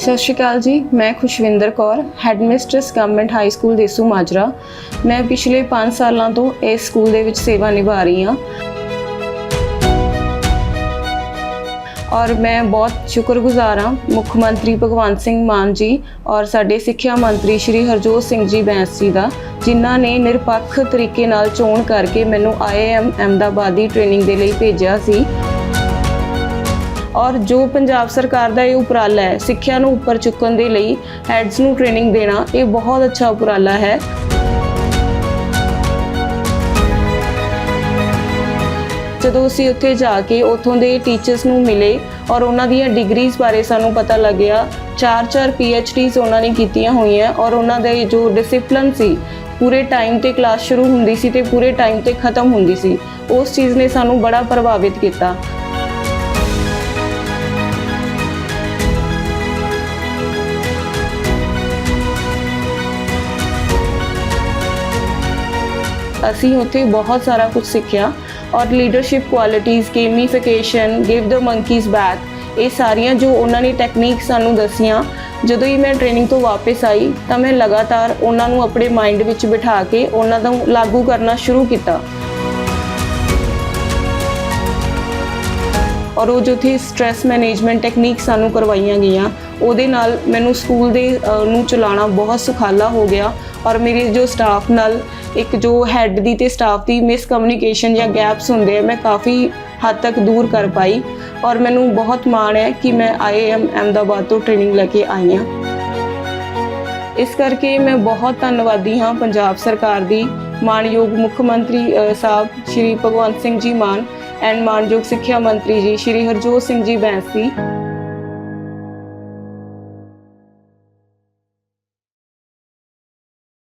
ਸਤਿ ਸ਼੍ਰੀ ਅਕਾਲ ਜੀ, ਮੈਂ Khushwinder Kaur headmistress government high school Desu Majra. ਮੈਂ ਪਿਛਲੇ 5 ਸਾਲਾਂ ਤੋਂ ਇਸ ਸਕੂਲ ਦੇ ਵਿੱਚ ਸੇਵਾ ਨਿਭਾ ਰਹੀ ਹਾਂ। ਔਰ ਮੈਂ ਬਹੁਤ ਸ਼ੁਕਰਗੁਜ਼ਾਰ ਹਾਂ, ਮੁੱਖ ਮੰਤਰੀ ਭਗਵੰਤ ਸਿੰਘ ਮਾਨ ਜੀ ਔਰ ਸਾਡੇ ਸਿੱਖਿਆ ਮੰਤਰੀ ਸ਼੍ਰੀ ਹਰਜੋਤ ਸਿੰਘ ਜੀ ਬੈਂਸ ਜੀ ਦਾ, ਜਿਨ੍ਹਾਂ ਨੇ ਨਿਰਪੱਖ ਤਰੀਕੇ ਨਾਲ ਚੋਣ ਕਰਕੇ ਮੈਨੂੰ ਆਈਐਮ ਅਹਿਮਦਾਬਾਦ ਦੀ ਟ੍ਰੇਨਿੰਗ ਦੇ ਲਈ ਭੇਜਿਆ ਸੀ। ਔਰ ਜੋ ਪੰਜਾਬ ਸਰਕਾਰ ਦਾ ਇਹ ਉਪਰਾਲਾ ਹੈ, ਸਿੱਖਿਆ ਨੂੰ ਉੱਪਰ ਚੁੱਕਣ ਦੇ ਲਈ ਹੈਡਸ ਨੂੰ ਟ੍ਰੇਨਿੰਗ ਦੇਣਾ, ਇਹ ਬਹੁਤ ਅੱਛਾ ਉਪਰਾਲਾ ਹੈ। ਜਦੋਂ ਅਸੀਂ ਉੱਥੇ ਜਾ ਕੇ ਉੱਥੋਂ ਦੇ ਟੀਚਰਸ ਨੂੰ ਮਿਲੇ ਔਰ ਉਹਨਾਂ ਦੀਆਂ ਡਿਗਰੀਜ਼ ਬਾਰੇ ਸਾਨੂੰ ਪਤਾ ਲੱਗਿਆ ਚਾਰ ਚਾਰ ਡੀਜ਼ ਉਹਨਾਂ ਨੇ ਕੀਤੀਆਂ ਹੋਈਆਂ ਔਰ ਉਹਨਾਂ ਦੇ ਜੋ ਡਿਸਪਲਿਨ ਸੀ, ਪੂਰੇ ਟਾਈਮ ਤੇ ਕਲਾਸ ਸ਼ੁਰੂ ਹੁੰਦੀ ਸੀ ਤੇ ਪੂਰੇ ਟਾਈਮ ਤੇ ਖਤਮ ਹੁੰਦੀ ਸੀ, ਉਸ ਚੀਜ਼ ਨੇ ਸਾਨੂੰ ਬੜਾ ਪ੍ਰਭਾਵਿਤ ਕੀਤਾ। ਅਸੀਂ ਉੱਥੇ ਬਹੁਤ ਸਾਰਾ ਕੁਝ ਸਿੱਖਿਆ ਔਰ leadership ਕੁਆਲਿਟੀਆਂ gamification give the monkeys back ਇਹ ਸਾਰੀਆਂ ਜੋ ਉਹਨਾਂ ਨੇ ਟੈਕਨੀਕ ਸਾਨੂੰ ਦਸੀਆਂ, ਜਦੋਂ ਹੀ ਮੈਂ ਟ੍ਰੇਨਿੰਗ ਤੋਂ ਵਾਪਸ ਆਈ ਤਾਂ ਮੈਂ ਲਗਾਤਾਰ ਉਹਨਾਂ ਨੂੰ ਆਪਣੇ ਮਾਈਂਡ ਵਿੱਚ ਬਿਠਾ ਕੇ ਉਹਨਾਂ ਨੂੰ ਲਾਗੂ ਕਰਨਾ ਸ਼ੁਰੂ ਕੀਤਾ। ਔਰ ਉਹ ਜੋ ਥੀ ਸਟ्रेस ਮੈਨੇਜਮੈਂਟ ਟੈਕਨੀਕ ਸਾਨੂੰ ਕਰਵਾਈਆਂ ਗਈਆਂ, ਉਹਦੇ ਨਾਲ ਮੈਨੂੰ ਸਕੂਲ ਦੇ ਨੂੰ ਚਲਾਉਣਾ ਬਹੁਤ ਸੁਖਾਲਾ ਹੋ ਗਿਆ ਔਰ ਮੇਰੇ ਜੋ ਸਟਾਫ ਨਾਲ ਇੱਕ ਜੋ ਹੈੱਡ ਦੀ ਤੇ ਸਟਾਫ ਦੀ ਮਿਸ ਕਮਿਊਨੀਕੇਸ਼ਨ ਜਾਂ ਗੈਪਸ ਹੁੰਦੇ ਆ, ਮੈਂ ਕਾਫੀ ਹੱਦ ਤੱਕ ਦੂਰ ਕਰ ਪਾਈ ਔਰ ਮੈਨੂੰ ਬਹੁਤ ਮਾਣ ਹੈ ਕਿ ਮੈਂ ਆਈਐਮ ਅਹਿਮਦਾਬਾਦ ਤੋਂ ਟ੍ਰੇਨਿੰਗ ਲੈ ਕੇ ਆਈ ਹਾਂ। ਇਸ ਕਰਕੇ ਮੈਂ ਬਹੁਤ ਧੰਨਵਾਦੀ ਹਾਂ ਪੰਜਾਬ ਸਰਕਾਰ ਦੀ ਮਾਨਯੋਗ ਮੁੱਖ ਮੰਤਰੀ ਸਾਹਿਬ ਸ਼੍ਰੀ ਭਗਵੰਤ ਸਿੰਘ ਜੀ ਮਾਨ ਐਂਡ ਮਾਨਯੋਗ ਸਿੱਖਿਆ ਮੰਤਰੀ ਜੀ ਸ਼੍ਰੀ ਹਰਜੋਤ ਸਿੰਘ ਜੀ ਬੈਂਸ ਦੀ